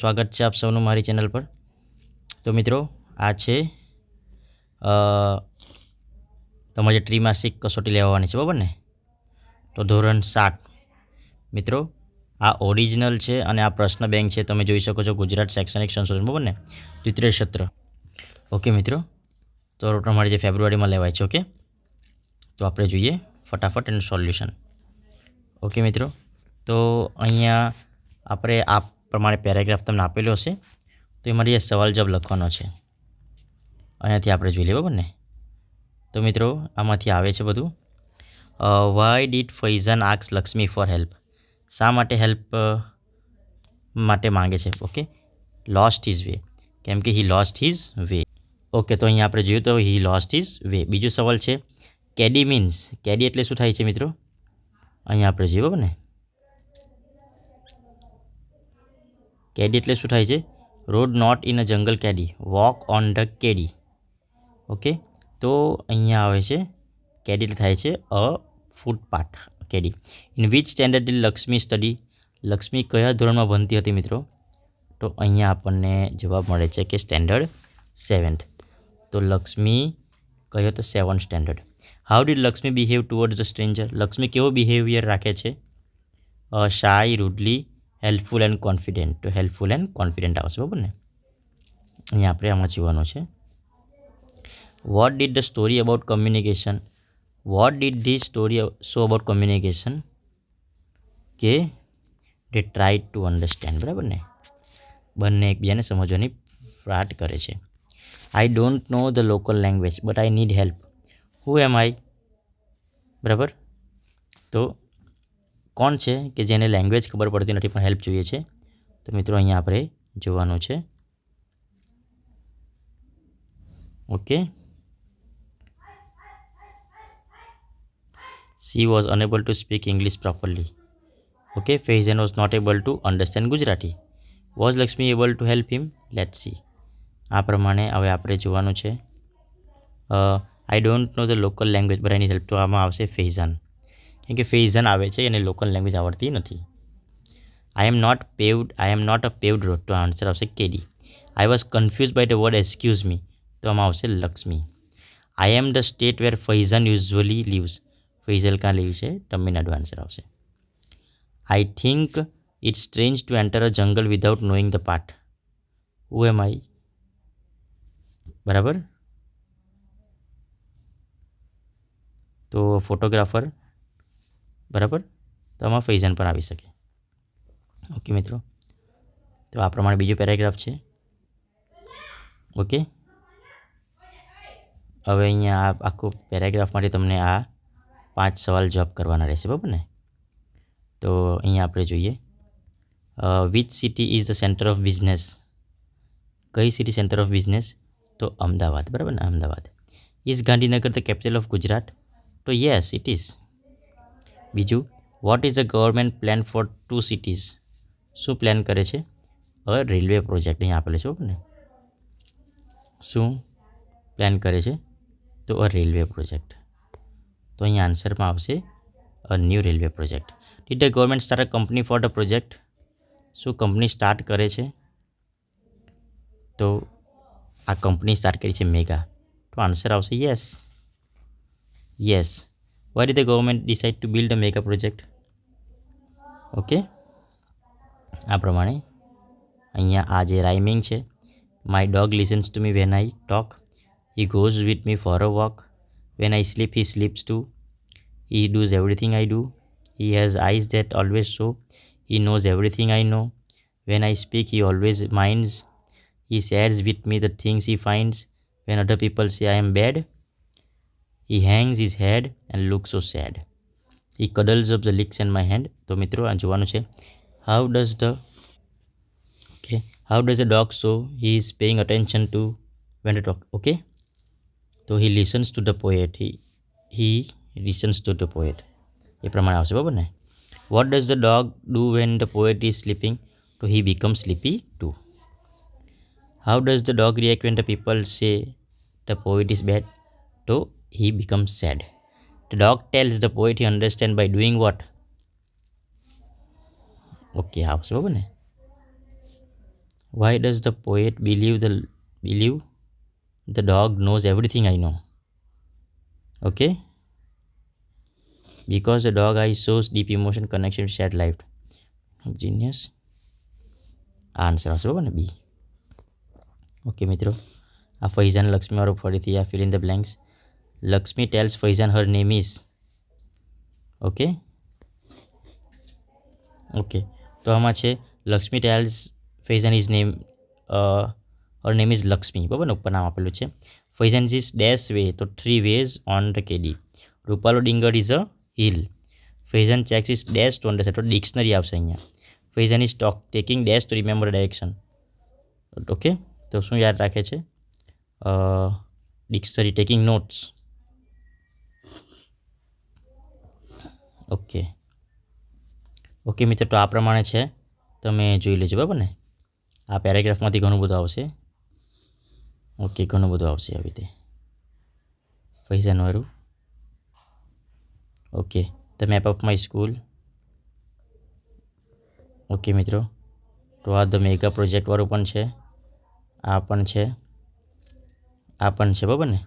સ્વાગત છે આપ સૌનું મારી ચેનલ પર. તો મિત્રો, આ છે તમારે ત્રિમાસિક કસોટી લેવાની છે, બરાબર ને? તો ધોરણ સાત. મિત્રો, આ ઓરિજિનલ છે અને આ પ્રશ્ન બેંક છે, તમે જોઈ શકો છો ગુજરાત શૈક્ષણિક સંશોધન, બરાબર ને? દ્વિતીય સત્ર. ઓકે મિત્રો. તો તમારી જે ફેબ્રુઆરીમાં લેવાય છે ઓકે તો આપણે જોઈએ ફટાફટ એનું સોલ્યુશન ઓકે મિત્રો. તો અહીંયા આપણે આ પ્રમાણે પેરેગ્રાફ તમને આપેલો હશે, તો એમાં જે સવાલ જવાબ લખવાનો છે. અહીંયાથી આપણે જોઈ લઈએ બરાબર ને તો મિત્રો, આમાંથી આવે છે બધું. વાય ડીડ ફૈઝન આક્સ લક્ષ્મી ફોર હેલ્પ શા માટે હેલ્પ માટે માંગે છે? ઓકે લોસ્ટ હિઝ વે કેમ કે he lost his way okay તો અહીંયા આપણે જોયું તો હી લોસ્ટ હિઝ વે બીજો સવાલ છે, કેડી મીન્સ કેડી એટલે શું થાય છે મિત્રો? અહીંયા આપણે જોઈએ બરાબર ને કેડી એટલે શું થાય છે? Road not in a jungle કેડી. વોક ઓન ધ કેડી. ઓકે? તો અહીંયા આવે છે, કેડી એટલે થાય છે a footpath કેડી. In which standard Lakshmi study Lakshmi કયા ધોરણમાં ભણતી હતી મિત્રો? તો અહીંયા આપણને જવાબ મળે છે કે સ્ટેન્ડર્ડ સેવન્થ તો લક્ષ્મી કયો તો seven standard how did Lakshmi behave towards the stranger Lakshmi કેવો બિહેવિયર રાખે છે? Shy rudely helpful and confident તો હેલ્પફુલ એન્ડ કોન્ફિડન્ટ આવશે બરાબર ને? અહીંયા આપણે આમાં જોવાનું છે. What did the story about communication what did the story so about communication કે ડે ટ્રાય ટુ અન્ડરસ્ટેન્ડ બરાબર ને? બંને એકબીજાને સમજવાની પ્રાટ કરે છે. I don't know the local language but I need help who am I બરાબર? તો કોણ છે કે જેને લેંગ્વેજ ખબર પડતી નથી પણ હેલ્પ જોઈએ છે? તો મિત્રો અહીંયા આપણે જોવાનું છે. Okay she was unable to speak English properly okay Faizan was not able to understand Gujarati was Lakshmi able to help him let see આ પ્રમાણે હવે આપણે જોવાનું છે. I don't know the local language but any help તો આમાં આવશે ફેઝન કેમ કે ફેઝન આવે છે એને લોકલ લેંગ્વેજ આવડતી નથી. I am not paved I am not a paved road તો આન્સર આવશે કેડી I was confuse by the word excuse me તો આમાં આવશે Lakshmi. I am the state where Faizan usually lives Faizal કાં live છે? Tamil Nadu answer આવશે. I think it's strange to enter a jungle without knowing the part who am I બરાબર? તો photographer બરાબર? તો આમાં ફૈઝન પણ આવી શકે. ઓકે મિત્રો. તો આ પ્રમાણે બીજો પેરેગ્રાફ છે. ઓકે? હવે અહીંયા આ આખું પેરેગ્રાફ માટે તમને આ પાંચ સવાલ જવાબ કરવાના રહેશે, બરાબર ને? તો અહીંયા આપણે જોઈએ. Which city is the centre of business કઈ સિટી સેન્ટર ઓફ બિઝનેસ તો અમદાવાદ, બરાબર ને? Ahmedabad. Is Gandhinagar the capital of Gujarat? તો યસ ઇટ ઇઝ બીજું what is the government plan for two cities શું પ્લાન કરે છે? અ રેલવે પ્રોજેક્ટ અહીંયા આપેલો છે, બરાબર ને? શું પ્લાન કરે છે? તો અ રેલવે પ્રોજેક્ટ તો અહીંયા આન્સરમાં આવશે a new railway project did the government start a company for the project શું કંપની સ્ટાર્ટ કરે છે? તો આ કંપની સ્ટાર્ટ કરી છે મેગા તો આન્સર આવશે yes yes why did the government decide to build a mega project okay આ પ્રમાણે અહીંયા આ જે રાઇમિંગ છે my dog listens to me when I talk he goes with me for a walk when I sleep he sleeps too he does everything I do he has eyes that always show he knows everything I know when I speak he always minds he shares with me the things he finds when other people say I am bed he hangs his head and look so sad he cuddles of the licks and my hand તો મિત્રો આ જોવાનું છે how does the okay how does a dog so he is paying attention to when the talk okay તો he listens to the poet he he listens to the poet એ પ્રમાણે આવશે બરાબર ને what does the dog do when the poet is sleeping તો he become sleepy too how does the dog react when the people say the poet is bad તો he becomes sad. The dog tells the poet he understands by doing what? Okay આવશે બરાબર ને why does the poet believe the believe the dog knows everything I know okay because the dog eye shows deep emotion connection to shared life genius answer આવશે બરાબર ને બી okay મિત્રો આ ફૈઝાન લક્ષ્મીવાળું ફરીથી આ fill in the blanks Lakshmi tells Faizan her name is okay okay તો આમાં છે, Lakshmi tells Faizan is name her name is Lakshmi. બરાબર ઉપર નામ આપેલું છે. ફૈઝન ઇઝ ડેશ વે તો થ્રી વેઝ ઓન ધ કેડી રૂપાલો ડિંગર is a hill Faizan checks his dash to understand તો ડિક્શનરી આવશે અહીંયા. Faizan is talk taking dash to remember direction okay તો શું યાદ રાખે છે? Dictionary taking notes okay. Okay મિત્ર, તો આ પ્રમાણે છે. તમે જોઈ લેજો, બરાબર ને? આ પેરેગ્રાફમાંથી ઘણું બધું આવશે. ઓકે, ઘણું બધું આવશે આવી રીતે. ફૈઝાનવાળું okay, the map of my school. Okay મિત્રો, તો આ ધ મેગા પ્રોજેક્ટવાળું પણ છે. આ પણ છે. આ પણ છે, બરાબર ને?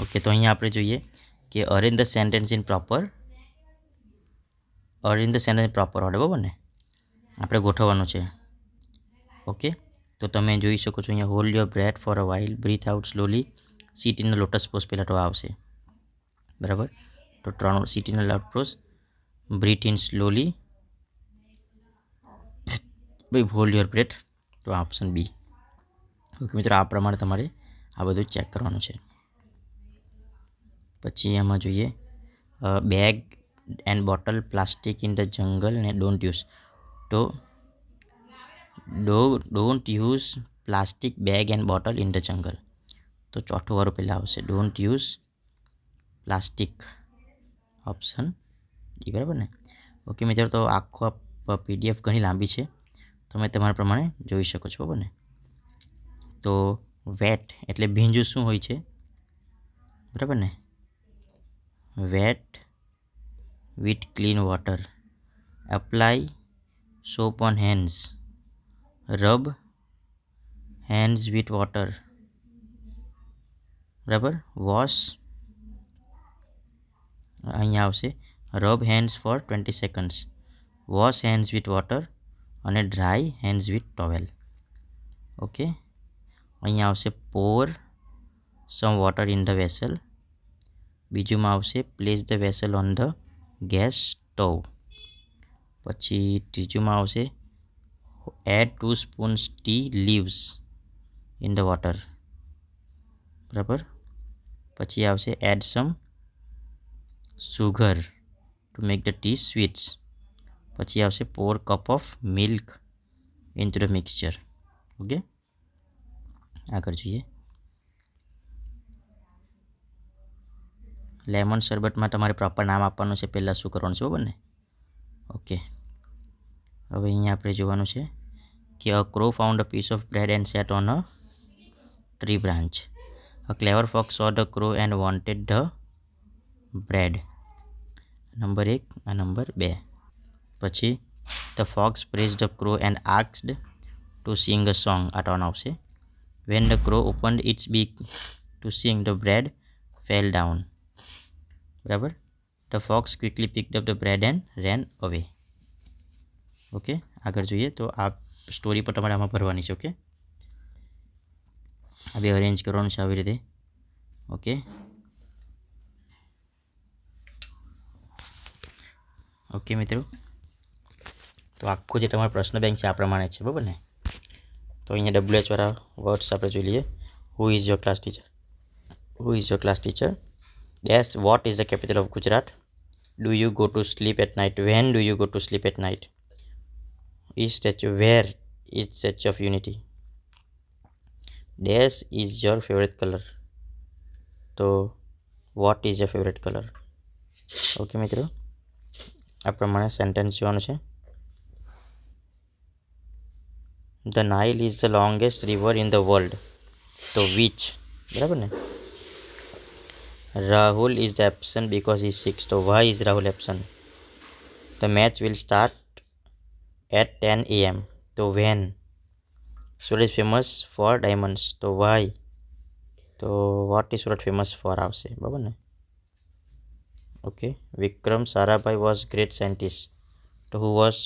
ઓકે, તો અહીંયા આપણે જોઈએ કે arrange the sentence in proper the sentence proper order બરાબર ને? આપણે ગોઠવવાનું છે. ઓકે તો તમે જોઈ શકો છો અહીંયા hold your breath for a while breathe out slowly સિટીનો lotus pose પહેલાં તો આવશે. બરાબર? તો ત્રણ સિટીનો lotus pose breathe in slowly ભાઈ હોલ્ડ યોર બ્રેથ તો ઓપ્શન બી ઓકે મિત્રો, આ પ્રમાણે તમારે આ બધું ચેક કરવાનું છે. પછી એમાં જોઈએ bag and bottle plastic in the jungle ને ડોન્ટ યુઝ તો ડો don't use plastic bag and bottle in the jungle તો ચોથું વાળું પહેલાં આવશે. Don't use plastic option D બરાબર ને? ઓકે મિત્રો, તો આખો પીડીએફ ઘણી લાંબી છે. તમે તમારા પ્રમાણે જોઈ શકો છો, બરાબર ને? તો વેટ એટલે ભીંજું શું હોય છે? બરાબર ને? Wet with clean water apply soap on hands rub hands with water બરાબર વોશ અહીંયા આવશે rub hands for twenty seconds wash hands with water અને dry hands with towel okay અહીંયા આવશે pour some water in the vessel બીજુંમાં આવશે place the vessel on the gas stove. પછી ત્રીજુંમાં આવશે, add two spoons tea leaves in the water. બરાબર? પછી આવશે add some sugar to make the tea sweets. પછી આવશે pour cup of milk in to the mixture. Okay? આગળ જોઈએ. લેમન શરબતમાં તમારે પ્રોપર નામ આપવાનું છે, પહેલાં શું કરવાનું છે, બરાબર ને? ઓકે હવે અહીંયા આપણે જોવાનું છે કે a crow found a piece of bread and sat on a tree branch a clever fox saw the crow and wanted the bread number એક, આ નંબર બે. પછી the fox praised the crow and આક્સડ to sing a song આ tone આવશે when the crow opened its beak to sing the bread fell down બરાબર? The fox quickly picked up the bread and ran away okay આગળ જોઈએ તો આ story પર તમારે આમાં ભરવાની છે ઓકે આ બે અરેન્જ કરવાનું છે આવી રીતે. ઓકે ઓકે મિત્રો. તો આખો જે તમારો પ્રશ્ન બેંક છે, આ પ્રમાણે છે, બરાબર ને? તો અહીંયા ડબલ્યુ એચવાળા વર્ડ્સ આપણે જોઈ લઈએ. Who is your class teacher who is your class teacher dash what is the capital of Gujarat do you go to sleep at night when do you go to sleep at night Is statue where is statue of unity dash is your favourite colour તો what is your favourite colour okay મિત્રો. આ પ્રમાણે sentence જોવાનું છે. The Nile is the longest river in the world તો which બરાબર ને? Rahul is absent because is six તો why is Rahul absent the match will start at ten AM તો when Surat is famous for diamonds તો Y તો what is Surat famous for આવશે બરાબર ને okay Vikram Sarabhai was great scientist તો who was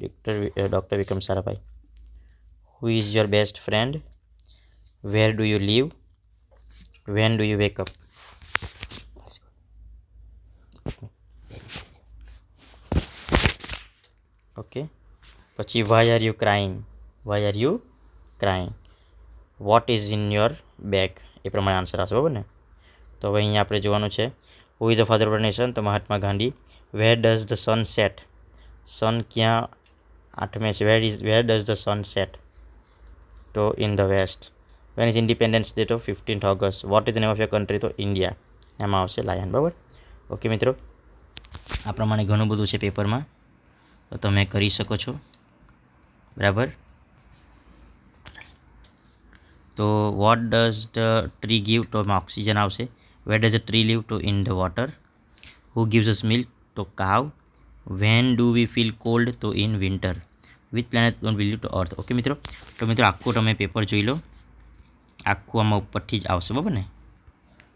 doctor doctor Vikram Sarabhai who is your best friend where do you live when do you wake Okay પછી why are you crying why are you crying what is in your bag એ પ્રમાણે answer આવશે, બરાબર ને? તો હવે અહીંયા આપણે જોવાનું છે. Who is the father of nation તો Mahatma Gandhi. Where does the sun set sun ક્યાં આઠમે છે? Where is where does the sun set તો in the west when is independence day તો fifteenth August what is name of your country તો India એમાં આવશે lion બરાબર? Okay મિત્રો. આ પ્રમાણે ઘણું બધું છે પેપરમાં તો તમે કરી શકો છો. બરાબર? તો what does the tree give તો એમાં ઓક્સિજન આવશે? Where does a tree live to in the water who gives us milk તો cow when do we feel cold તો in winter with planet don't believe to earth okay મિત્રો. તો મિત્રો, આખું તમે પેપર જોઈ લો. આખું આમાં ઉપરથી જ આવશે, બરાબર ને?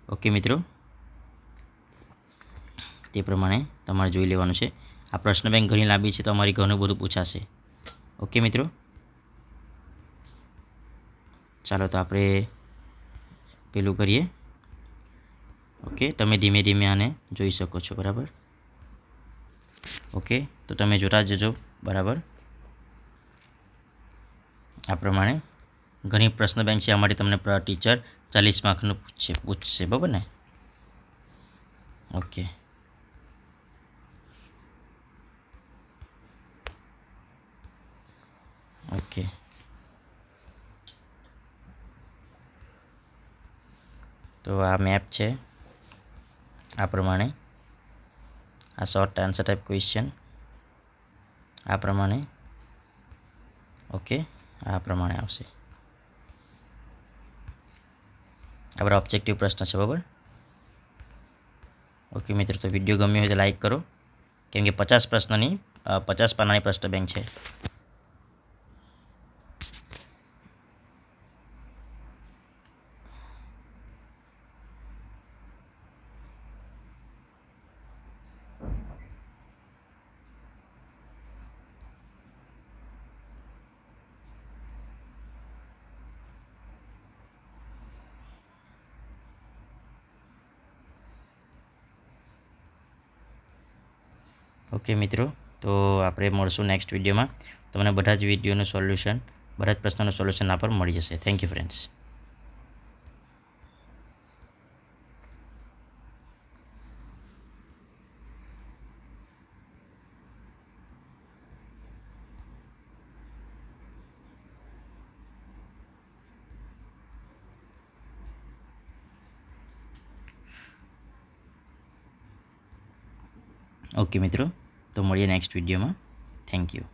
ઓકે મિત્રો. તે પ્રમાણે તમારે જોઈ લેવાનું છે. આ પ્રશ્ન બેંક ઘણી લાંબી છે તો અમારી ઘણું બધું પૂછાશે. ઓકે મિત્રો? ચાલો તો આપણે પેલું કરીએ. ઓકે, તમે ધીમે ધીમે આને જોઈ શકો છો, બરાબર? ઓકે, તો તમે જોતા જજો, બરાબર? આ પ્રમાણે ઘણી પ્રશ્ન બેંક છે, અમારી તમને ટીચર ચાલીસ માર્કનું પૂછશે પૂછશે, બરાબર ને? ઓકે. ઓકે તો આ મેપ છે. આ પ્રમાણે આ શોર્ટ આન્સર ટાઈપ ક્વેશ્ચન આ પ્રમાણે. ઓકે આ પ્રમાણે આવશે. આપણા ઓબ્જેક્ટિવ પ્રશ્ન છે, બરાબર? ઓકે મિત્રો, તો વીડિયો ગમ્યો હોય તો લાઈક કરો. કેમ કે પચાસ પ્રશ્નની પચાસ પાનાની પ્રશ્ન બેંક છે. ઓકે મિત્રો, તો આપણે મળશું નેક્સ્ટ વિડીયોમાં. તમને બધા જ વિડીયોનું સોલ્યુશન બધા જ પ્રશ્નોનું સોલ્યુશન આ પર મળી જશે. થેન્ક યુ ફ્રેન્ડ્સ ઓકે મિત્રો. તો મળીએ નેક્સ્ટ વિડીયોમાં થેન્ક યુ